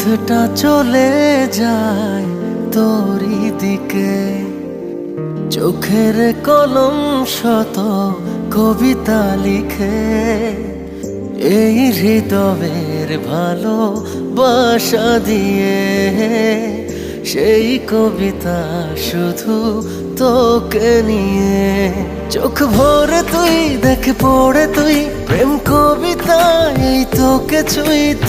পথটা চলে যায় তোরই দিকে। চোখের কলম শত কবিতা লিখে, এই হৃদয়ের ভালো বাসা দিয়ে। সেই কবিতা শুধু তোকে নিয়ে। চোখ ভরে তুই, দেখ পড়ে তুই, প্রেম কবিতা এই তোকে ছুঁই তুই